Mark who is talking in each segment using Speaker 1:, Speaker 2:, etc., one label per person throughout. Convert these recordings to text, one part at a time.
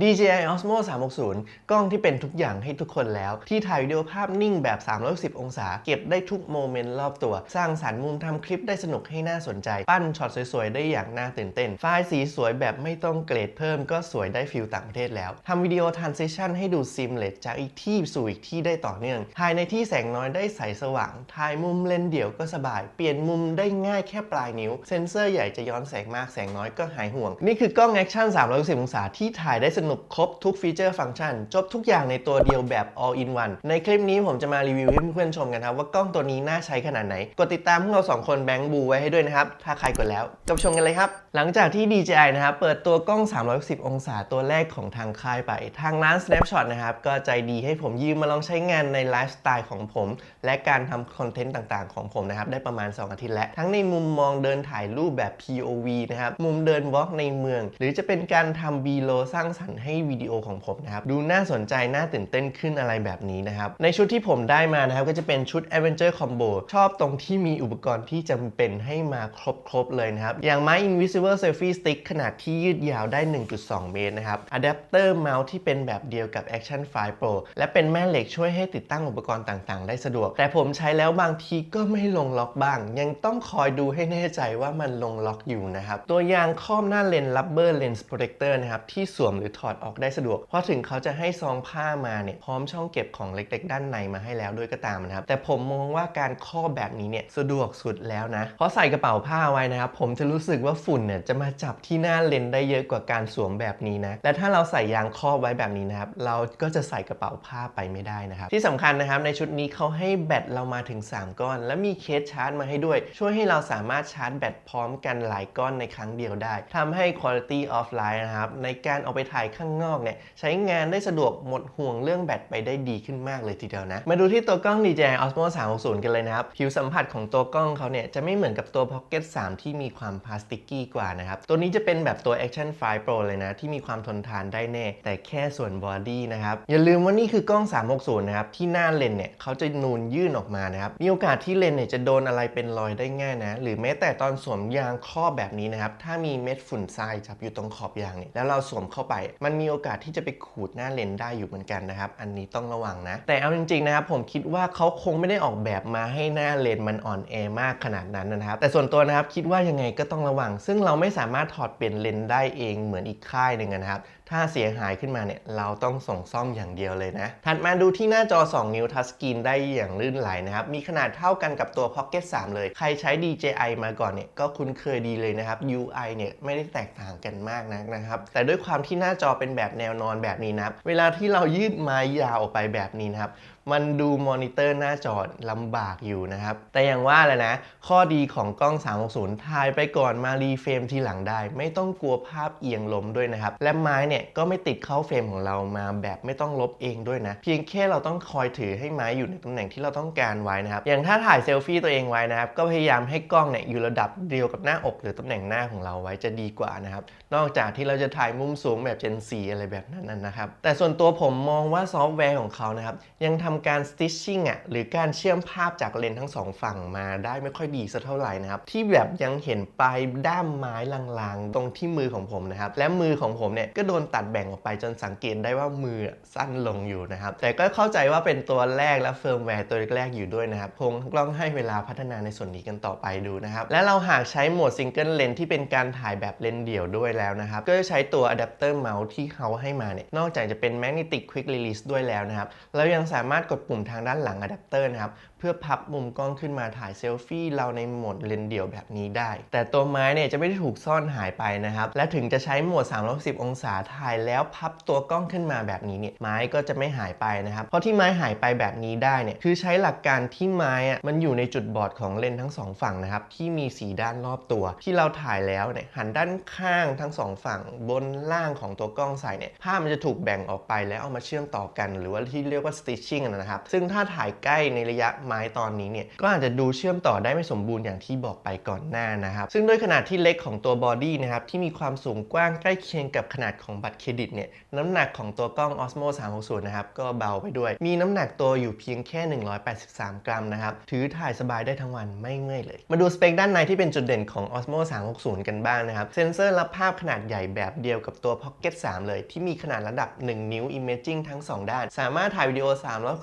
Speaker 1: DJI Osmo 360 กล้องที่เป็นทุกอย่างให้ทุกคนแล้ว ที่ถ่ายวิดีโอภาพนิ่งแบบ310องศา เก็บได้ทุกโมเมนต์รอบตัว สร้างสรรค์มุมทำคลิปได้สนุกให้น่าสนใจ ปั้นช็อตสวยๆ ได้อย่างน่าตื่นเต้น ไฟล์สีสวยแบบไม่ต้องเกรดเพิ่มก็สวยได้ฟิลต่างประเทศแล้วทำวิดีโอ transition ให้ดูซิมเลสจากอีกที่สู่อีกที่ได้ต่อเนื่อง ถ่ายในที่แสงน้อยได้ใสสว่าง ถ่ายมุมเลนเดี่ยวก็สบาย เปลี่ยนมุมได้ง่ายแค่ปลายนิ้ว เซนเซอร์ใหญ่จะย้อนแสงมากแสงน้อยก็หายห่วง นี่คือกล้องแอคชั่น360 องศาที่ถ่ายได้สนุกครบทุกฟีเจอร์ฟังก์ชัน จบทุกอย่างในตัวเดียวแบบ all in one ในคลิปนี้ผมจะมารีวิวให้เพื่อนๆชมกันครับ ว่ากล้องตัวนี้น่าใช้ขนาดไหน กดติดตามพวกเราสองคนแบงค์บูไว้ให้ด้วยนะครับ ถ้าใครกดแล้วก็ไปชมกันเลยครับ หลังจากที่ DJI นะครับเปิดตัวกล้อง 360 องศาตัวแรกของทางค่ายไป ทางร้าน Snapshot นะครับก็ใจดีให้ผมยืมมาลองใช้งานในไลฟ์สไตล์ของผม และการทำคอนเทนต์ต่างๆ ของผมนะครับได้ประมาณ 2 อาทิตย์แล้วทั้งในมุมมองเดินถ่ายรูปแบบ POV นะครับมุมเดินวอล์กในเมือง หรือจะเป็นการทำ B-Lo สร้างสรรให้วิดีโอของผมนะครับดูน่าสนใจน่าตื่นเต้นขึ้นอะไรแบบนี้นะครับในชุดที่ผมได้มานะครับก็จะเป็นชุด Adventure Combo ชอบตรงที่มีอุปกรณ์ที่จำเป็นให้มาครบๆเลยนะครับอย่างไม้ Invisible Selfie Stick ขนาดที่ยืดยาวได้ 1.2 เมตรนะครับอะแดปเตอร์เมาส์ที่เป็นแบบเดียวกับ Action 5 Pro และเป็นแม่เหล็กช่วยให้ติดตั้งอุปกรณ์ต่างๆ ได้สะดวก แต่ผมใช้แล้วบางทีก็ไม่ลงล็อกบ้าง ยังต้องคอยดูให้แน่ใจว่ามันลงล็อกอยู่นะครับ ตัวยางครอบหน้าเลนส์ Rubber Lens Protector นะครับ ที่สวมหรือถอดออกได้สะดวก เพราะถึงเขาจะให้ซองผ้ามาเนี่ยพร้อมช่องเก็บของเล็ก ๆ ด้านในมาให้แล้วด้วยก็ตามนะครับ แต่ผมมองว่าการครอบแบบนี้เนี่ยสะดวกสุดแล้วนะ เพราะใส่กระเป๋าผ้าไว้นะครับผมจะรู้สึกว่าฝุ่นเนี่ยจะมาจับที่หน้าเลนได้เยอะกว่าการสวมแบบนี้นะ และถ้าเราใส่ยางครอบไว้แบบนี้นะครับเราก็จะใส่กระเป๋าผ้าไปไม่ได้นะครับ ที่สำคัญนะครับในชุดนี้เขาให้แบตเรามาถึง 3 ก้อน และมีเคสชาร์จมาให้ด้วย ช่วยให้เราสามารถชาร์จแบตพร้อมกันหลายก้อนในครั้งเดียวได้ทำให้ quality of life นะครับในการเอาไปถ่ายข้างนอกเนี่ยใช้งานได้สะดวกหมดห่วงเรื่องแบตไปได้ดีขึ้นมากเลยทีเดียวนะ มาดูที่ตัวกล้อง DJI Osmo 360 กันเลยนะครับ ผิวสัมผัสของตัวกล้องเขาเนี่ยจะไม่เหมือนกับตัว Pocket 3 ที่มีความพลาสติกกี้กว่านะครับ ตัวนี้จะเป็นแบบตัว Action 5 Pro เลยนะ ที่มีความทนทานได้แน่ แต่แค่ส่วนบอดี้นะครับ อย่าลืมว่านี่คือกล้อง 360 นะครับ ที่หน้าเลนเนี่ยเขาจะนูนยื่นออกมานะครับ มีโอกาสที่เลนเนี่ยจะโดนอะไรเป็นรอยได้ง่ายนะ หรือแม้แต่ตอนสวมยางครอบแบบนี้นะครับถ้ามีเม็ดฝุ่นทรายจับอยู่ตรงขอบยางเนี่ยแล้วเราสวมเข้าไปมันมีโอกาสที่จะไปขูดหน้าเลนได้อยู่เหมือนกันนะครับ อันนี้ต้องระวังนะ แต่เอาจริงๆนะครับผมคิดว่าเขาคงไม่ได้ออกแบบมาให้หน้าเลนมันอ่อนแอมากขนาดนั้นนะครับ แต่ส่วนตัวนะครับคิดว่ายังไงก็ต้องระวัง ซึ่งเราไม่สามารถถอดเปลี่ยนเลนได้เองเหมือนอีกค่ายหนึ่งนะครับ ถ้าเสียหายขึ้นมาเนี่ยเราต้องส่งซ่อมอย่างเดียวเลยนะ ถัดมาดูที่หน้าจอ 2 นิ้วทัชสกรีนได้อย่างลื่นไหลนะครับ มีขนาดเท่ากันกับตัว Pocket 3 เลย ใครใช้ DJI มาก่อนเนี่ยก็คุ้นเคยดีเลยนะครับ UI เนี่ยไม่ได้แตกต่างกันมากนักนะครับ แต่ด้วยความที่หน้าจอเป็นแบบแนวนอนแบบนี้นะครับ เวลาที่เรายืดไม้ยาวออกไปแบบนี้นะครับ มันดูมอนิเตอร์หน้าจอลำบากอยู่นะครับ แต่อย่างว่าแหละนะ ข้อดีของกล้อง 360 ถ่ายไปก่อนมารีเฟรมทีหลังได้ ไม่ต้องกลัวภาพเอียงล้มด้วยนะครับ และไม้เนี่ยก็ไม่ติดเข้าเฟรมของเรามาแบบไม่ต้องลบเองด้วยนะ เพียงแค่เราต้องคอยถือให้ไม้อยู่ในตำแหน่งที่เราต้องการไว้นะครับ อย่างถ้าถ่ายเซลฟี่ตัวเองไว้นะครับ ก็พยายามให้กล้องเนี่ยอยู่ระดับเดียวกับหน้าอก หรือตำแหน่งหน้าของเราไว้จะดีกว่านะครับ นอกจากที่เราจะถ่ายมุมสูงแบบ Gen 4อะไรแบบนั้นนะครับ แต่ส่วนตัวผมมองว่าซอฟต์แวร์ของเขานะครับยังทำการ stitching อะหรือการเชื่อมภาพจากเลนทั้งสองฝั่งมาได้ไม่ค่อยดีสักเท่าไหร่นะครับ ที่แบบยังเห็นปลายด้ามไม้ลางๆ ตรงที่มือของผมนะครับ และมือของผมเนี่ยก็โดนตัดแบ่งออกไปจนสังเกตได้ว่ามือสั้นลงอยู่นะครับ แต่ก็เข้าใจว่าเป็นตัวแรกและเฟิร์มแวร์ตัวแรกอยู่ด้วยนะครับคงต้องให้เวลาพัฒนาในส่วนนี้กันต่อไปดูนะครับ และเราหากใช้โหมดซิงเกิลเลนที่เป็นการถ่ายแบบเลนเดี่ยวด้วยแล้วนะครับ ก็จะใช้ตัวอะแดปเตอร์เมาส์ที่เขาให้มาเนี่ยนอกจากจะเป็น Magnetic Quick Release ด้วยแล้วนะครับเรายังสามารถกดปุ่มทางด้านหลังอะแดปเตอร์นะครับเพื่อพับมุมกล้องขึ้นมาถ่ายเซลฟี่เราในโหมดเลนเดี่ยวแบบนี้ได้ แต่ตัวไม้เนี่ยจะไม่ได้ถูกซ่อนหายไปนะครับและถึงจะใช้โหมด 360 องศาถ่ายแล้วพับตัวกล้องขึ้นมาแบบนี้เนี่ยไม้ก็จะไม่หายไปนะครับเพราะที่ไม้หายไปแบบนี้ได้เนี่ยคือใช้หลักการที่ไม้อะมันอยู่ในจุดบอดของเลนทั้งสองฝั่งนะครับที่มีสีด้านรอบตัว ที่เราถ่ายแล้วเนี่ยหันด้านข้างทั้งสองฝั่งบนล่างของตัวกล้องใส่เนี่ยภาพมันจะถูกแบ่งออกไปแล้วเอามาเชื่อมต่อกัน หรือว่าที่เรียกว่า stitching นะครับ ซึ่งถ้าถ่ายใกล้ในระยะไม้ตอนนี้เนี่ยก็อาจจะดูเชื่อมต่อได้ไม่สมบูรณ์อย่างที่บอกไปก่อนหน้านะครับ ซึ่งด้วยขนาดที่เล็กของตัวบอดี้นะครับที่มีความสูงกว้างใกล้เคียงกับขนาดของบัตรเครดิตเนี่ยน้ำหนักของตัวกล้อง Osmo 360นะครับก็เบาไปด้วย มีน้ำหนักตัวอยู่เพียงแค่ 183 กรัมนะครับถือถ่ายสบายได้ทั้งวันไม่เมื่อยเลย มาดูสเปคด้านในที่เป็นจุดเด่นของ Osmo 360 กันบ้างนะครับเซนเซอร์รับภาพขนาดใหญ่แบบเดียวกับตัว Pocket 3 เลย ที่มีขนาดระดับ 1 นิ้ว Imaging ทั้ง 2 ด้าน สามารถถ่ายวิดีโอ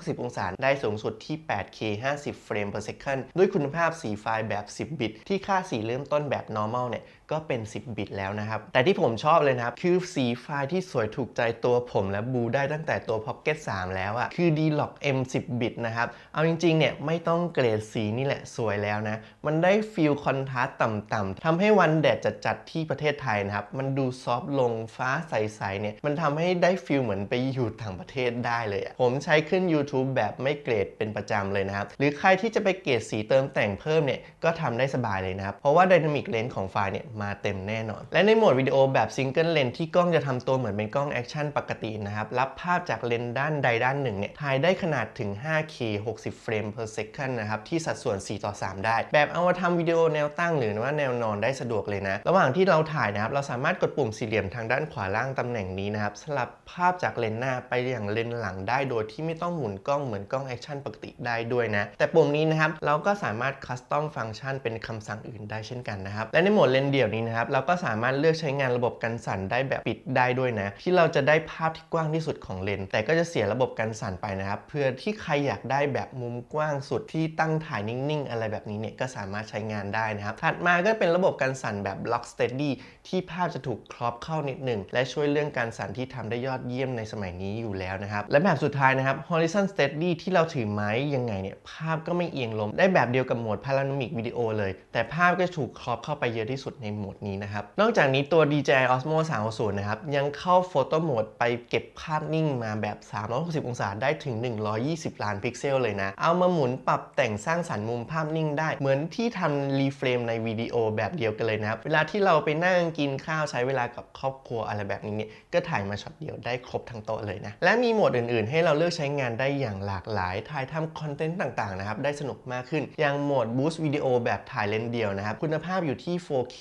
Speaker 1: 360 องศาได้สูงสุดที่ 8K 50 เฟรม per second ด้วยคุณภาพสีไฟล์แบบ 10 บิต ที่ค่าสีเริ่มต้นแบบ normal เนี่ย ก็เป็น 10 บิตแล้วนะครับ แต่ที่ผมชอบเลยนะครับ คือสีไฟล์ที่สวยถูกใจตัวผมและบูได้ตั้งแต่ตัว Pocket 3 แล้วอะคือ D-Log M 10 บิตนะครับ เอาจริงๆ เนี่ย ไม่ต้องเกรดสีนี่แหละสวยแล้วนะ มันได้ฟิลคอนทราสต์ต่ำๆทำให้วันแดดจัดๆที่ประเทศไทยนะครับ มันดูซอฟต์ลงฟ้าใสๆเนี่ย มันทำให้ได้ฟิลเหมือนไปอยู่ต่างประเทศได้เลยอะผมใช้ขึ้น YouTube แบบไม่เกรดเป็นประจำเลยนะครับ หรือใครที่จะไปเกรดสีเติมแต่งเพิ่มเนี่ยก็ทำได้สบายเลยนะครับ เพราะว่า Dynamic Range ของไฟล์เนี่ยมาเต็มแน่นอน และในโหมดวิดีโอแบบ Single Lens ที่กล้องจะทำตัวเหมือนเป็นกล้องแอคชั่นปกตินะครับ รับภาพจากเลนด้านใดด้านหนึ่งเนี่ยถ่ายได้ขนาดถึง 5K 60 เฟรม per second นะครับ ที่สัดส่วน 4 ต่อ 3 ได้ แบบเอามาทำวิดีโอแนวตั้งหรือว่าแนวนอนได้สะดวกเลยนะ ระหว่างที่เราถ่ายนะครับ เราสามารถกดปุ่มสี่เหลี่ยมทางด้านขวาล่างตำแหน่งนี้นะครับ สลับภาพจากเลนหน้าไปอย่างเลนหลังได้ โดยที่ไม่ต้องหมุนกล้องเหมือนกล้องแอคชั่นปกติได้ด้วยนะ แต่ปุ่มนี้นะครับ เราก็สามารถคัสตอมฟังก์ชันเป็นคำสั่งอื่นได้เช่นกันนะครับ และในโหมดเลนเดี่ยวนี้นะครับเราก็สามารถเลือกใช้งานระบบกันสั่นได้แบบปิดได้ด้วยนะ ที่เราจะได้ภาพที่กว้างที่สุดของเลนส์แต่ก็จะเสียระบบกันสั่นไปนะครับ เพื่อที่ใครอยากได้แบบมุมกว้างสุดที่ตั้งถ่ายนิ่งๆ อะไรแบบนี้เนี่ยก็สามารถใช้งานได้นะครับ ถัดมาก็เป็นระบบกันสั่นแบบ Lock Steady ที่ภาพจะถูกครอบเข้านิดหนึ่งและช่วยเรื่องการสั่นที่ทำได้ยอดเยี่ยมในสมัยนี้อยู่แล้วนะครับ และแบบสุดท้ายนะครับ Horizon Steady ที่เราถือไม้ยังไงเนี่ยภาพก็ไม่เอียงลงได้แบบเดียวกับโหมด Panoramic Video เลย แต่ภาพก็ถูกครอบเข้าไปเยอะที่สุดในโหมดนี้นะครับ นอกจากนี้ตัว DJI Osmo 360 นะครับ ยังเข้า Photo Mode ไปเก็บภาพนิ่งมาแบบ 360 องศาได้ถึง 120 ล้านพิกเซลเลยนะ เอามาหมุนปรับแต่งสร้างสรรค์มุมภาพนิ่งได้ เหมือนที่ทำรีเฟรมในวิดีโอแบบเดียวกันเลยนะครับเวลาที่เราไปนั่งกินข้าวใช้เวลากับครอบครัวอะไรแบบนี้เนี่ยก็ถ่ายมาช็อตเดียวได้ครบทั้งโต๊ะเลยนะและมีโหมดอื่นๆ ให้เราเลือกใช้งานได้อย่างหลากหลายถ่ายทำคอนเทนต์ต่างๆนะครับได้สนุกมากขึ้นอย่างโหมด Boost วิดีโอแบบถ่ายเลนเดียวนะครับคุณภาพอยู่ที่ 4K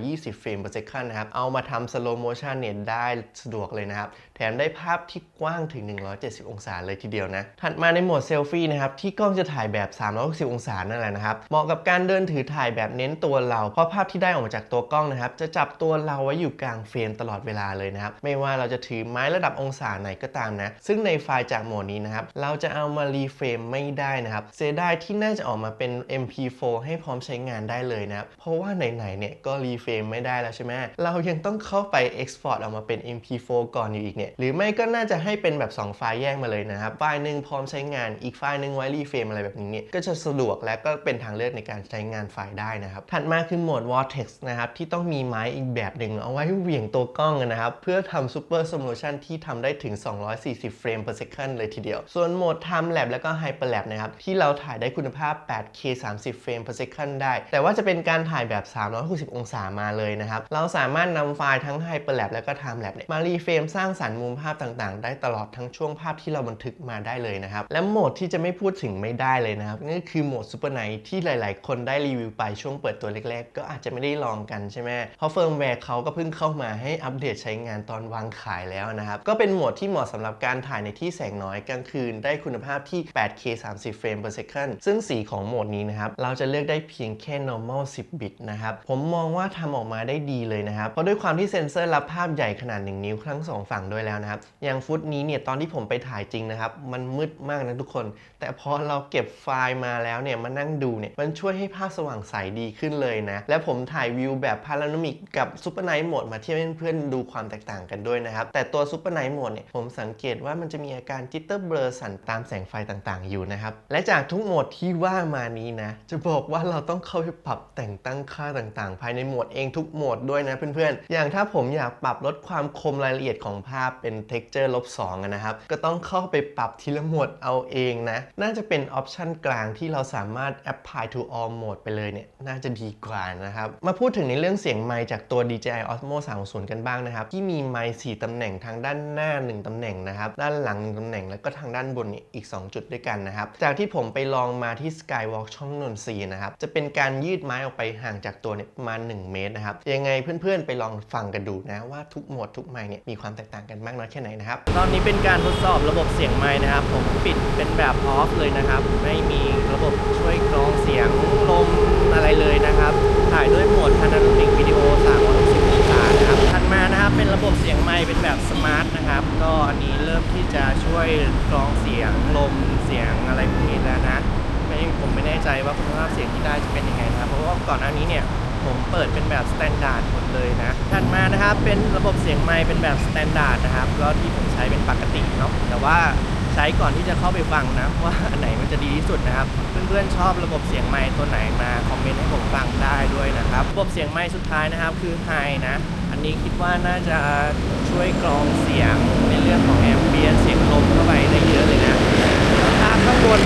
Speaker 1: 120 เฟรม per second นะครับ เอามาทำ slow motion เนี่ยได้สะดวกเลยนะครับ แถมได้ภาพที่กว้างถึง 170 องศาเลยทีเดียวนะ ถัดมาในโหมดเซลฟี่นะครับ ที่กล้องจะถ่ายแบบ 360 องศานั่นแหละนะครับ เหมาะกับการเดินถือถ่ายแบบเน้นตัวเรา เพราะภาพที่ได้ออกมาจากตัวกล้องนะครับ จะจับตัวเราไว้อยู่กลางเฟรมตลอดเวลาเลยนะครับ ไม่ว่าเราจะถือไม้ระดับองศาไหนก็ตามนะ ซึ่งในไฟล์จากโหมดนี้นะครับ เราจะเอามารีเฟรมไม่ได้นะครับ เสียดายที่น่าจะออกมาเป็น MP4 ให้พร้อมใช้งานได้เลยนะครับ เพราะว่าไหนๆเนี่ยก็รีเฟรมไม่ได้แล้วใช่ไหมเรายังต้องเข้าไป Export ออกมาเป็น MP4 ก่อนอยู่อีกเนี่ยหรือไม่ก็น่าจะให้เป็นแบบ 2 ไฟล์แยกมาเลยนะครับไฟล์หนึ่งพร้อมใช้งานอีกไฟล์หนึ่งไว้รีเฟรมอะไรแบบนี้เนี่ยก็จะสะดวกและก็เป็นทางเลือกในการใช้งานไฟล์ได้นะครับถัดมาคือโหมด Vortex นะครับที่ต้องมีไม้อีกแบบหนึ่งเอาไว้เหวี่ยงตัวกล้องนะครับเพื่อทำ Super Slow Motion ที่ทำได้ถึง 240 เฟรม per second เลยทีเดียว ส่วนโหมด Time Lapse แล้วก็ Hyper Lapse นะครับที่เราถ่ายได้คุณภาพ 8K 30 เฟรม per second ได้ แต่ว่าจะเป็นการถ่ายแบบ 360 องศามาเลยนะครับ เราสามารถนำไฟล์ทั้ง Hyper Lapse แล้วก็ Time Lapse เนี่ยมารีเฟรมสร้างสรรค์มุมภาพต่างๆ ได้ตลอดทั้งช่วงภาพที่เราบันทึกมาได้เลยนะครับ และโหมดที่จะไม่พูดถึงไม่ได้เลยนะครับนั่นคือโหมด Super Night ที่หลาย ๆ คนได้รีวิวไปช่วงเปิดตัวแรก ๆ ก็อาจจะไม่ได้ลองกันใช่ไหมเพราะเฟิร์มแวร์เขาก็เพิ่งเข้ามาให้อัปเดตใช้งานตอนวางขายแล้วนะครับก็เป็นโหมดที่เหมาะสำหรับการถ่ายในที่แสงน้อยกลางคืน ได้คุณภาพที่ 8K 30 เฟรม per second ซึ่งสีของโหมดนี้นะครับเราจะเลือกได้เพียงแค่ normal 10บิตนะครับผมมองว่าทำออกมาได้ดีเลยนะครับ เพราะด้วยความที่เซ็นเซอร์รับภาพใหญ่ขนาด 1 นิ้วทั้งสองฝั่งด้วยแล้วนะครับ อย่างฟุตนี้เนี่ยตอนที่ผมไปถ่ายจริงนะครับ มันมืดมากนะทุกคน แต่พอเราเก็บไฟล์มาแล้วเนี่ยมานั่งดูเนี่ยมันช่วยให้ภาพสว่างใสดีขึ้นเลยนะ และผมถ่ายวิวแบบพาราโนมิกกับซูเปอร์ไนท์โหมดมาเทียบให้เพื่อนๆดูความแตกต่างกันด้วยนะครับ แต่ตัวซูเปอร์ไนท์โหมดเนี่ยผมสังเกตว่ามันจะมีอาการจิตเตอร์เบลอสั่นตามแสงไฟต่างๆ อยู่นะครับ และจากทุกโหมดที่ว่ามานี้นะจะบอกว่าเราต้องเข้าไปปรับแต่งตั้งค่าต่างๆ ภายในหมดเองทุกโหมดด้วยนะเพื่อนๆ อย่างถ้าผมอยากปรับลดความคมรายละเอียดของภาพเป็น texture ลบ2อะนะครับ ก็ต้องเข้าไปปรับทีละหมดเอาเองนะ น่าจะเป็นออปชันกลางที่เราสามารถ apply to all mode ไปเลยเนี่ย น่าจะดีกว่านะครับ มาพูดถึงในเรื่องเสียงไมค์จากตัว DJI Osmo 360 กันบ้างนะครับ ที่มีไมค์4ตำแหน่งทางด้านหน้า 1ตำแหน่งนะครับ ด้านหลัง1ตำแหน่งแล้วก็ทางด้านบนอีก 2 จุดด้วยกันนะครับ จากที่ผมไปลองมาที่ Skywalk ช่องนนทรีนะครับ จะเป็นการยืดไม้ออกไปห่างจากตัวเนี่ยประมาณ1เมตรนะครับยังไงเพื่อนๆ ไปลองฟังกันดูนะว่าทุกหมดทุกไมค์เนี่ยมีความแตกต่างกันมากน้อยแค่ไหนนะครับตอนนี้เป็นการทดสอบระบบเสียงไม้นะครับ ผมปิดเป็นแบบออฟเลยนะครับ ไม่มีระบบช่วยกรองเสียงลมอะไรเลยนะครับ ถ่ายด้วยโหมด Panoramic Video 360องศานะครับถัดมานะครับเป็นระบบเสียงไมค์เป็นแบบสมาร์ทนะครับ ก็อันนี้เริ่มที่จะช่วยกรองเสียงลมเสียงอะไรพวกนี้แล้วนะไม่ผมไม่แน่ใจว่าคุณภาพเสียงที่ได้จะเป็นยังไงนะครับ เพราะว่าก่อนหน้านี้เนี่ย ผมเปิดเป็นแบบสแตนดาร์ดหมดเลยนะถัดมานะครับเป็นระบบเสียงไมค์เป็นแบบสแตนดาร์ดนะครับก็ที่ผมใช้เป็นปกติเนาะแต่ว่าใช้ก่อนที่จะเข้าไปฟังนะว่าอันไหนมันจะดีที่สุดนะครับ เพื่อนๆชอบระบบเสียงไมค์ตัวไหนมาคอมเมนต์ให้ผมฟังได้ด้วยนะครับระบบเสียงไมค์สุดท้ายนะครับคือไฮนะอันนี้คิดว่าน่าจะช่วยกรองเสียงในเรื่องของแอมเบียนเสียงลมเข้าไปได้เยอะเลยนะถ้าข้างบน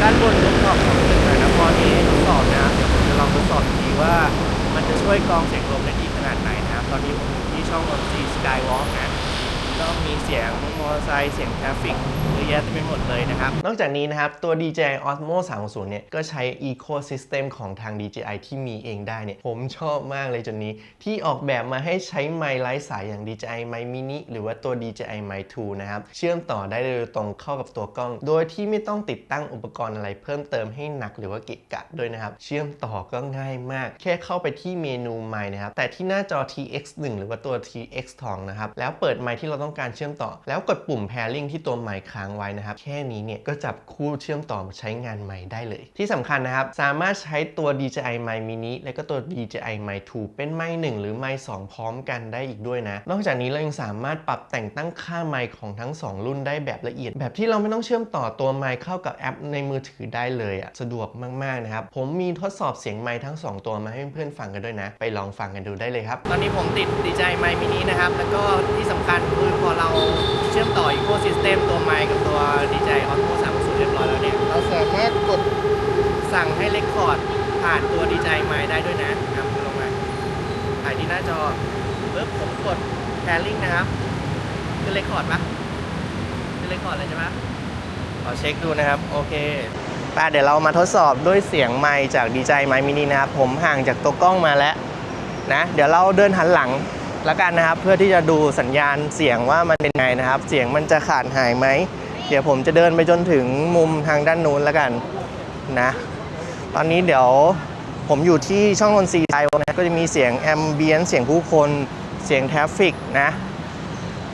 Speaker 1: ด้านบนรูปท็อปของตึกมหานครนี้ทดสอบนะจะลองทดสอบอีกทีว่า วยกรองเสียงลมได้ดีขนาดไหนนะครับ ตอนนี้ผมอยู่ที่ช่องลมจีสกายวอล์กนะ ก็มีเสียงมอเตอร์ไซค์เสียงทราฟฟิกเยอะแยะเต็มไปหมดเลยนะครับ นอกจากนี้นะครับ ตัว DJI Osmo 360 เนี่ย ก็ใช้ Ecosystem ของทาง DJI ที่มีเองได้เนี่ย ผมชอบมากเลยจนนี้ ที่ออกแบบมาให้ใช้ไมค์ไร้สายอย่าง DJI Mic Mini หรือว่าตัว DJI Mic 2 นะครับ เชื่อมต่อได้โดยตรงเข้ากับตัวกล้อง โดยที่ไม่ต้องติดตั้งอุปกรณ์อะไรเพิ่มเติมให้หนักหรือว่าเกะกะด้วยนะครับ เชื่อมต่อก็ง่ายมาก แค่เข้าไปที่เมนูไมค์นะครับแต่ที่หน้าจอ TX1 หรือว่าตัว TX2 นะครับแล้วเปิดไมค์ที่เราต้องการเชื่อมต่อ แล้วกดปุ่ม pairing ที่ตัวไมค์ค้างไว้นะครับ แค่นี้เนี่ยก็จับคู่เชื่อมต่อใช้งานไมค์ได้เลย ที่สำคัญนะครับ สามารถใช้ตัว DJI Mic Mini และก็ตัว DJI Mic 2 เป็นไมค์1หรือไมค์2พร้อมกันได้อีกด้วยนะ นอกจากนี้เรายังสามารถปรับแต่งตั้งค่าไมค์ของทั้ง 2 รุ่นได้แบบละเอียด แบบที่เราไม่ต้องเชื่อมต่อตัวไมค์เข้ากับแอปในมือถือได้เลยอะสะดวกมากๆนะครับผมมีทดสอบเสียงไมค์ทั้ง 2 ตัวมาให้เพื่อนๆฟังกันด้วยนะ ไปลองฟังกันดูได้เลยครับ ตอนนี้ผมติด DJI Mic Mini นะครับแล้วก็ที่สำคัญคือพอเราเชื่อมต่อ Ecosystem ตัวไมค์กับตัว DJI Osmo 360เรียบร้อยแล้วเนี่ย
Speaker 2: เราสามารถกด
Speaker 1: สั่งให้เลคคอร์ดผ่านตัว DJI Mic ได้ด้วยนะครับลงมาถ่ายที่หน้าจอปึ๊บผมกด pairing นะครับขึ้นเลคคอร์ดปะขึ้นเลคคอร์ดเลยใช่ปะขอเช็คดูนะครับ โอเคป้าเดี๋ยวเรามาทดสอบด้วยเสียงไมค์จาก DJI Mic Mini นะครับ ผมห่างจากตัวกล้องมาแล้วนะ เดี๋ยวเราเดินหันหลัง แล้วกันนะครับ เพื่อที่จะดูสัญญาณเสียงว่ามันเป็นไงนะครับ เสียงมันจะขาดหายไหม เดี๋ยวผมจะเดินไปจนถึงมุมทางด้านนู้นแล้วกันนะ ตอนนี้เดี๋ยวผมอยู่ที่ช่องนนทรีไทยนะก็จะมีเสียงแอมเบียนเสียงผู้คนเสียงทราฟฟิกนะ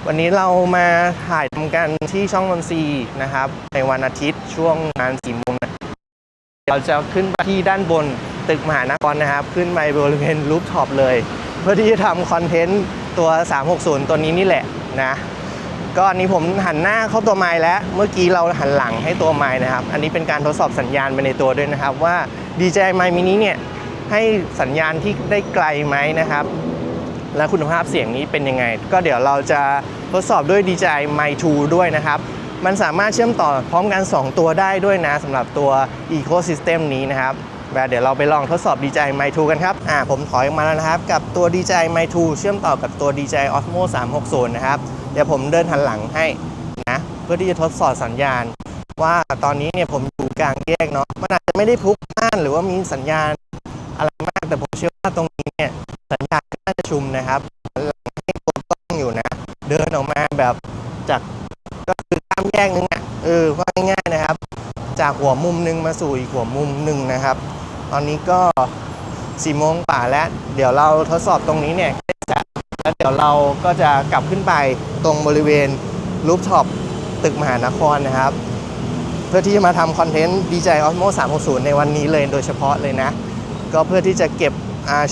Speaker 1: วันนี้เรามาถ่ายทำกันที่ช่องนนทรีนะครับ ในวันอาทิตย์ช่วงงานสี่โมงเราจะขึ้นไปที่ด้านบนตึกมหานครนะครับ ขึ้นไปบริเวณรูปท็อปเลย พื่อที่จะทำคอนเทนต์ตัว 360 ตัวนี้นี่แหละนะก็อันนี้ผมหันหน้าเข้าตัวไม้แล้วเมื่อกี้เราหันหลังให้ตัวไม้นะครับ อันนี้เป็นการทดสอบสัญญาณไปในตัวด้วยนะครับ ว่า DJI m i Mini เนี่ยให้สัญญาณที่ได้ไกลไหมนะครับ และคุณภาพเสียงนี้เป็นยังไง ก็เดี๋ยวเราจะทดสอบด้วย DJI m i 2ด้วยนะครับ มันสามารถเชื่อมต่อพร้อมกัน 2 ตัวได้ด้วยนะสำหรับตัว Ecosystem นี้นะครับ เดี๋ยวเราไปลองทดสอบ DJI Mic 2กันครับ อ่า ผมถอยออกมาแล้วนะครับ กับตัว DJI Mic 2เชื่อมต่อกับตัว DJI Osmo 360 นะครับ เดี๋ยวผมเดินหันหลังให้นะ เพื่อที่จะทดสอบสัญญาณ ว่าตอนนี้เนี่ยผมอยู่กลางแยกเนาะ มันอาจจะไม่ได้พลุกพล่านหรือว่ามีสัญญาณอะไรมาก แต่ผมเชื่อว่าตรงนี้เนี่ยสัญญาณก็น่าจะชุมนะครับหลังให้ตัวกล้องอยู่นะ เดินออกมาแบบจากก็คือข้ามแยกนึงอะ เออว่า จากหัวมุมหนึ่งมาสู่อีกหัวมุมหนึ่งนะครับ ตอนนี้ก็สี่โมงป่าแล้ว เดี๋ยวเราทดสอบตรงนี้เนี่ยเสร็จแล้วเดี๋ยวเราก็จะกลับขึ้นไปตรงบริเวณรูฟท็อปตึกมหานครนะครับ เพื่อที่จะมาทำคอนเทนต์ DJI Osmo 360 ในวันนี้เลยโดยเฉพาะเลยนะ ก็เพื่อที่จะเก็บ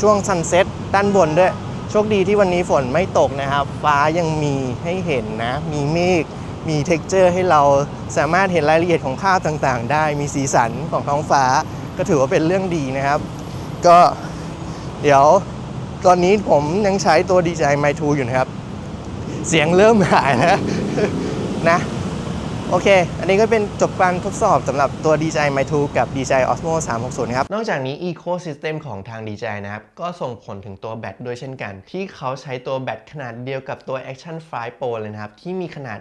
Speaker 1: ช่วงซันเซ็ตด้านบนด้วย โชคดีที่วันนี้ฝนไม่ตกนะครับ ฟ้ายังมีให้เห็นนะ มีเมฆ มีเท็กเจอร์ให้เราสามารถเห็นรายละเอียดของภาพต่างๆ ได้มีสีสันของท้องฟ้า ก็ถือว่าเป็นเรื่องดีนะครับ ก็เดี๋ยวตอนนี้ผมยังใช้ตัว DJI Mic 2อยู่นะครับ เสียงเริ่มหายแล้วนะ โอเค อันนี้ก็เป็นจบการทดสอบสำหรับตัว DJI Mic 2กับ DJI Osmo 360 ครับ นอกจากนี้ Ecosystem ของทาง DJI นะครับ ก็ส่งผลถึงตัวแบตด้วยเช่นกัน ที่เขาใช้ตัวแบตขนาดเดียวกับตัว Action 5 Pro เลยนะครับ ที่มีขนาด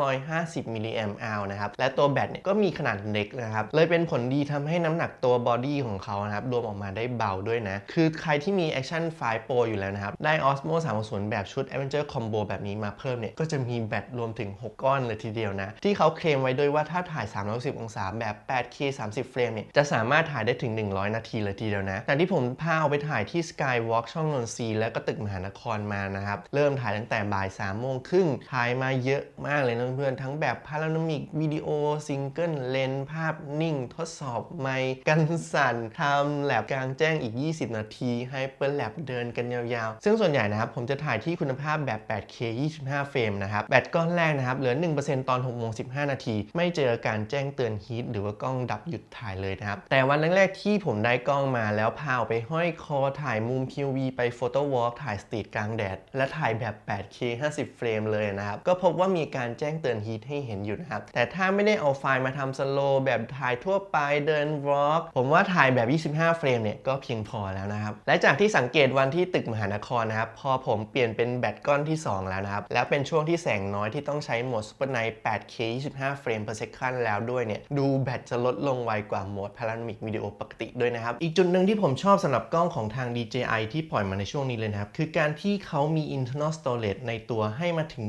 Speaker 1: 1,950มิลลิแอมป์นะครับ และตัวแบตเนี่ยก็มีขนาดเล็กนะครับ เลยเป็นผลดีทำให้น้ำหนักตัวบอดี้ของเขานะครับรวมออกมาได้เบาด้วยนะ คือใครที่มี Action 5 Pro อยู่แล้วนะครับ ได้ Osmo 360 แบบชุด Adventure Combo แบบนี้มาเพิ่มเนี่ย ก็จะมีแบตรวมถึง 6 ก้อนเลยทีเดียวนะที่เขาเคลมไว้ด้วยว่าถ้าถ่าย 360 องศาแบบ 8K 30 เฟรมเนี่ยจะสามารถถ่ายได้ถึง 100 นาทีเลยทีเดียวนะแต่ที่ผมพาเอาไปถ่ายที่ Skywalk ช่องนนทรีและก็ตึกมหานครมานะครับ เริ่มถ่ายตั้งแต่บ่าย3โมงครึ่งถ่ายมาเยอะมากเลยนะเพื่อนๆทั้งแบบพาราโนมิกวิดีโอซิงเกิลเลนภาพนิ่ง ทดสอบไมค์กันสั่นทำแลบกลางแจ้งอีก 20 นาทีให้เปิดแลบเดินกันยาวๆ ซึ่งส่วนใหญ่นะครับผมจะถ่ายที่คุณภาพแบบ 8K 25 เฟรมนะครับแบตก้อนแรกนะครับเหลือ 1%ตอน6โมง15 นาที ไม่เจอการแจ้งเตือนฮีทหรือว่ากล้องดับหยุดถ่ายเลยนะครับ แต่วันแรกๆที่ผมได้กล้องมาแล้วพาไปห้อยคอถ่ายมุม POV ไปโฟโต้วอล์กถ่ายสตรีทกลางแดด และถ่ายแบบ 8K 50 เฟรมเลยนะครับ ก็พบว่ามีการแจ้งเตือนฮีทให้เห็นอยู่นะครับ แต่ถ้าไม่ได้เอาไฟล์มาทำสโลว์แบบถ่ายทั่วไปเดินวอล์กผมว่าถ่ายแบบ 25 เฟรมเนี่ยก็เพียงพอแล้วนะครับ และจากที่สังเกตวันที่ตึกมหานครนะครับ พอผมเปลี่ยนเป็นแบตก้อนที่ 2 แล้วนะครับ แล้วเป็นช่วงที่แสงน้อยที่ต้องใช้โหมด Super Night 8K 25 เฟรม per second แล้วด้วยเนี่ย ดูแบตจะลดลงไวกว่าโหมด Panoramic Video ปกติด้วยนะครับ อีกจุดหนึ่งที่ผมชอบสำหรับกล้องของทาง DJI ที่ปล่อยมาในช่วงนี้เลยนะครับ คือการที่เขามี internal storage ในตัวให้มาถึง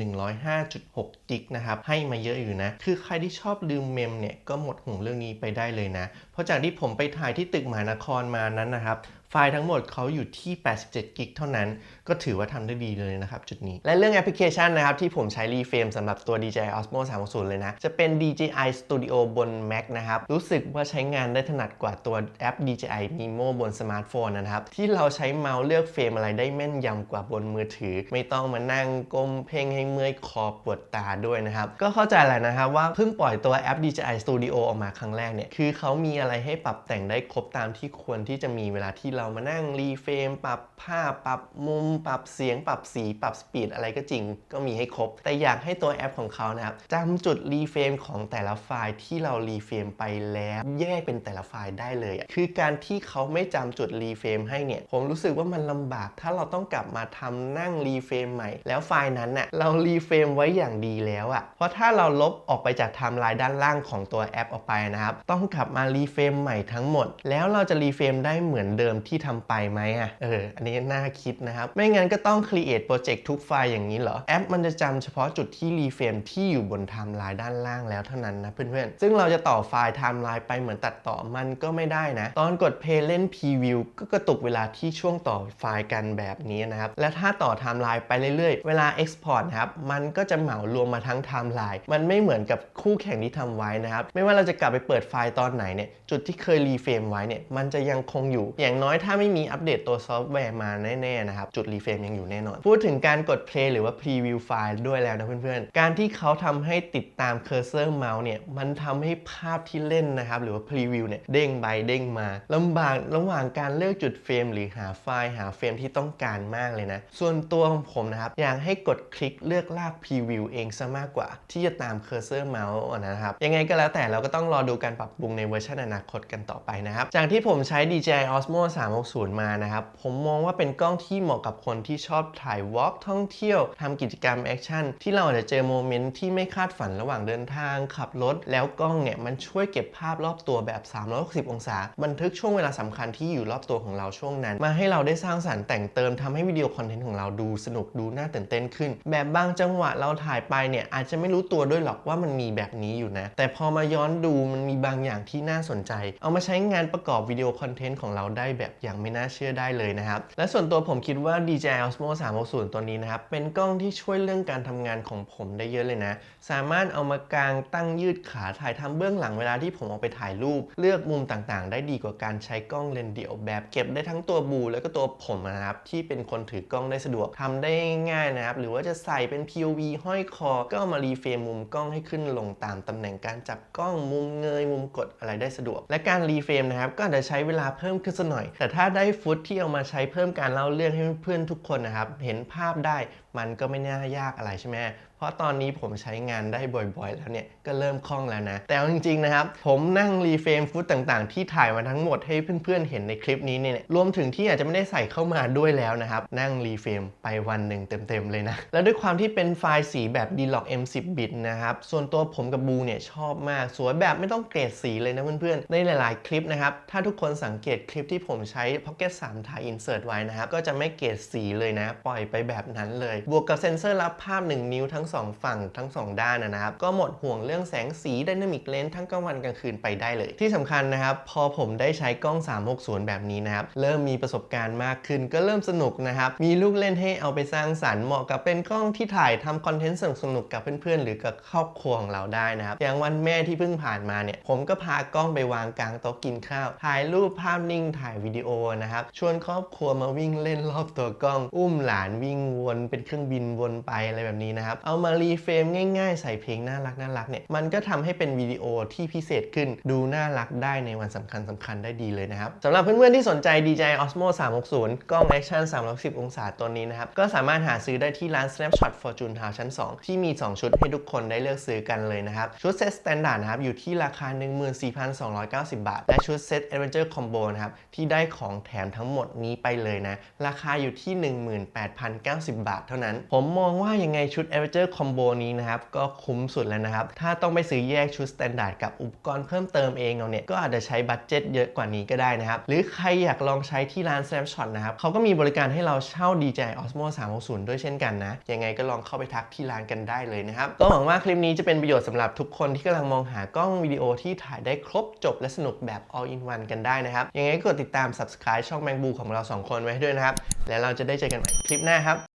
Speaker 1: 105.6 กิกนะครับ ให้มาเยอะอยู่นะ คือใครที่ชอบลืมเมมเนี่ยก็หมดห่วงเรื่องนี้ไปได้เลยนะ เพราะจากที่ผมไปถ่ายที่ตึกมหานครมานั้นนะครับ ไฟล์ทั้งหมดเขาอยู่ที่ 87 กิกเท่านั้น ก็ถือว่าทำได้ดีเลยนะครับจุดนี้ และเรื่องแอปพลิเคชันนะครับที่ผมใช้รีเฟรมสำหรับตัว DJI Osmo 360 เลยนะ จะเป็น DJI Studio บน Mac นะครับ รู้สึกว่าใช้งานได้ถนัดกว่าตัวแอป DJI Mimo บนสมาร์ทโฟนนะครับ ที่เราใช้เมาส์เลือกเฟรมอะไรได้แม่นยำกว่าบนมือถือ ไม่ต้องมานั่งก้มเพ่งให้เมื่อยคอปวดตาด้วยนะครับ ก็เข้าใจแหละนะครับว่าเพิ่งปล่อยตัวแอป DJI Studio ออกมาครั้งแรกเนี่ยคือเขามีอะไรให้ปรับแต่งได้ครบตามที่ควรที่จะมีเวลาที่เรามานั่งรีเฟรมปรับภาพ ปรับมุม ปรับเสียง ปรับสี ปรับสปีดอะไรก็จริง ก็มีให้ครบ แต่อยากให้ตัวแอปของเขานะครับจำจุดรีเฟรมของแต่ละไฟล์ที่เรารีเฟรมไปแล้วแยกเป็นแต่ละไฟล์ได้เลย คือการที่เขาไม่จำจุดรีเฟรมให้เนี่ย ผมรู้สึกว่ามันลำบาก ถ้าเราต้องกลับมาทำนั่งรีเฟรมใหม่ แล้วไฟล์นั้นน่ะเรารีเฟรมไว้อย่างดีแล้วอะ เพราะถ้าเราลบออกไปจากไทม์ไลน์ด้านล่างของตัวแอปออกไปนะครับ ต้องกลับมารีเฟรมใหม่ทั้งหมด แล้วเราจะรีเฟรมได้เหมือนเดิมที่ทำไปไหมอะเอออันนี้น่าคิดนะครับ ไม่งั้นก็ต้อง create project ทุกไฟล์อย่างนี้เหรอ แอปมันจะจำเฉพาะจุดที่รีเฟรมที่อยู่บนไทม์ไลน์ด้านล่างแล้วเท่านั้นนะเพื่อนๆ ซึ่งเราจะต่อไฟล์ไทม์ไลน์ไปเหมือนตัดต่อมันก็ไม่ได้นะ ตอนกด play เล่น preview ก็กระตุกเวลาที่ช่วงต่อไฟล์กันแบบนี้นะครับ และถ้าต่อไทม์ไลน์ไปเรื่อยๆ เวลา export นะครับ มันก็จะเหมารวมมาทั้งไทม์ไลน์ มันไม่เหมือนกับคู่แข่งที่ทำไว้นะครับ ไม่ว่าเราจะกลับไปเปิดไฟล์ตอนไหนเนี่ย จุดที่เคยรีเฟรมไว้เนี่ย มันจะยังคงอยู่ อย่างน้อยถ้าไม่มีอัปเดตตัวซอฟต์แวร์มาแน่ๆนะครับ จุดรีเฟรมยังอยู่แน่นอน พูดถึงการกด play หรือว่า preview ไฟล์ด้วยแล้วนะเพื่อนๆ การที่เขาทำให้ติดตามเคอร์เซอร์เมาส์เนี่ย มันทำให้ภาพที่เล่นนะครับ หรือว่า preview เนี่ย เด้งไปเด้งมาลำบากระหว่างการเลือกจุดเฟรมหรือหาไฟล์หาเฟรมที่ต้องการมากเลยนะ ส่วนตัวของผมนะครับ อยากให้กดคลิกเลือกลาก preview เองซะมากกว่า ที่จะตามเคอร์เซอร์เมาส์นะครับ ยังไงก็แล้วแต่เราก็ต้องรอดูการปรับปรุงในเวอร์ชันอนาคตกันต่อไปนะครับ จากที่ผมใช้ DJI Osmo 3 360 มานะครับ ผมมองว่าเป็นกล้องที่เหมาะกับคนที่ชอบถ่ายวอล์กท่องเที่ยวทำกิจกรรมแอคชั่นที่เราอาจจะเจอโมเมนต์ที่ไม่คาดฝันระหว่างเดินทาง ขับรถ แล้วกล้องเนี่ยมันช่วยเก็บภาพรอบตัวแบบ 360 องศา บันทึกช่วงเวลาสำคัญที่อยู่รอบตัวของเราช่วงนั้น มาให้เราได้สร้างสรรค์แต่งเติมทำให้วิดีโอคอนเทนต์ของเราดูสนุกดูน่าตื่นเต้นขึ้น แบบบางจังหวะเราถ่ายไปเนี่ยอาจจะไม่รู้ตัวด้วยหรอกว่ามันมีแบบนี้อยู่นะ แต่พอมาย้อนดูมันมีบางอย่างที่น่าสนใจ เอามาใช้งานประกอบวิดีโอคอนเทนต์ของเราได้แบบอย่างไม่น่าเชื่อได้เลยนะครับ และส่วนตัวผมคิดว่า DJI Osmo 360 ตัวนี้นะครับ เป็นกล้องที่ช่วยเรื่องการทำงานของผมได้เยอะเลยนะ สามารถเอามากางตั้งยืดขาถ่ายทำเบื้องหลังเวลาที่ผมเอาไปถ่ายรูป เลือกมุมต่างๆ ได้ดีกว่าการใช้กล้องเลนส์เดี่ยวแบบเก็บได้ทั้งตัวบู แล้วก็ตัวผมนะครับที่เป็นคนถือกล้องได้สะดวกทำได้ง่ายนะครับหรือว่าจะใส่เป็น POV ห้อยคอ ก็เอามารีเฟรมมุมกล้องให้ขึ้นลงตามตำแหน่งการจับกล้องมุมเงยมุมกดอะไรได้สะดวก และการรีเฟรมนะครับก็อาจจะใช้เวลาเพิ่มขึ้นสักหน่อยแต่แต่ถ้าได้ฟุตที่เอามาใช้เพิ่มการเล่าเรื่องให้เพื่อนทุกคนนะครับ เห็นภาพได้มันก็ไม่น่ายากอะไรใช่ไหม ราะตอนนี้ผมใช้งานได้บ่อยๆ แล้วเนี่ยก็เริ่มคล่องแล้วนะ แต่จริงๆนะครับ ผมนั่งรีเฟรมฟุตต่างๆ ที่ถ่ายมาทั้งหมดให้เพื่อนๆ เห็นในคลิปนี้เนี่ยรวมถึงที่อาจจะไม่ได้ใส่เข้ามาด้วยแล้วนะครับ นั่งรีเฟรมไปวันหนึ่งเต็มๆ เลยนะ แล้วด้วยความที่เป็นไฟล์สีแบบ D-Log M10 bit นะครับส่วนตัวผมกับบูเนี่ยชอบมาก สวยแบบไม่ต้องเกรดสีเลยนะเพื่อนๆในหลายๆคลิปนะครับถ้าทุกคนสังเกตคลิปที่ผมใช้ Pocket 3ถ่าย Insert ไว้นะครับก็จะไม่เกรดสีเลยนะ ปล่อยไปแบบนั้นเลย บวกกับเซ็นเซอร์รับภาพ 1 นิ้วทั้ง2ฝั่งทั้ง2ด้านนะครับ ก็หมดห่วงเรื่องแสงสี Dynamic Range ทั้งกลางวันกลางคืนไปได้เลย ที่สำคัญนะครับ พอผมได้ใช้กล้อง 360 แบบนี้นะครับ เริ่มมีประสบการณ์มากขึ้น ก็เริ่มสนุกนะครับ มีลูกเล่นให้เอาไปสร้างสรรค์เหมาะกับเป็นกล้องที่ถ่ายทำคอนเทนต์สนุกกับเพื่อนๆ หรือกับครอบครัวของเราได้นะครับ อย่างวันแม่ที่เพิ่งผ่านมาเนี่ย ผมก็พากล้องไปวางกลางโต๊ะกินข้าว ถ่ายรูปภาพนิ่งถ่ายวิดีโอนะครับ ชวนครอบครัวมาวิ่งเล่นรอบตัวกล้อง อุ้มหลานวิ่งวนเป็นเครื่องบินวนไปอะไรแบบนี้นะครับ เอาามารีเฟรมง่ายๆ ใส่เพลงน่ารักน่ารักเนี่ย มันก็ทำให้เป็นวิดีโอที่พิเศษขึ้น ดูน่ารักได้ในวันสำคัญสคัญได้ดีเลยนะครับสำหรับเพื่อนๆที่สนใจ DJI Osmo 360 กล้อง Action 360 องศาตัวนี้นะครับ ก็สามารถหาซื้อได้ที่ร้าน Snapshot Fortune Town ชั้น 2 ที่มี 2 ชุดให้ทุกคนได้เลือกซื้อกันเลยนะครับ ชุดเซต Standard นะครับอยู่ที่ราคา 14,290 บาท และชุดเซต Adventure Combo นะครับที่ได้ของแถมทั้งหมดนี้ไปเลยนะราคาอยู่ที่ 18,090 บาทเท่านั้น ผมมองว่ายังไงชุด Adventure Combo นี้นะครับก็คุ้มสุดแล้วนะครับ ถ้าต้องไปซื้อแยกชุด Standard กับอุปกรณ์เพิ่มเติมเองเอาเนี่ย ก็อาจจะใช้บัตเจ็ตเยอะกว่านี้ก็ได้นะครับ หรือใครอยากลองใช้ที่ร้าน Snapshot นะครับเขาก็มีบริการให้เราเช่า DJI Osmo 360 ด้วยเช่นกันนะ ยังไงก็ลองเข้าไปทักที่ร้านกันได้เลยนะครับ ก็หวังว่าคลิปนี้จะเป็นประโยชน์สำหรับทุกคนที่กำลังมองหากล้องวิดีโอที่ถ่ายได้ครบจบและสนุกแบบ all in one กันได้นะครับยังไงก็กดติดตาม subscribe ช่องแมงบูของเราสองคนไว้ด้วยนะครับแล้วเราจะได้เจอกันใหม่คลิปหน้าครับ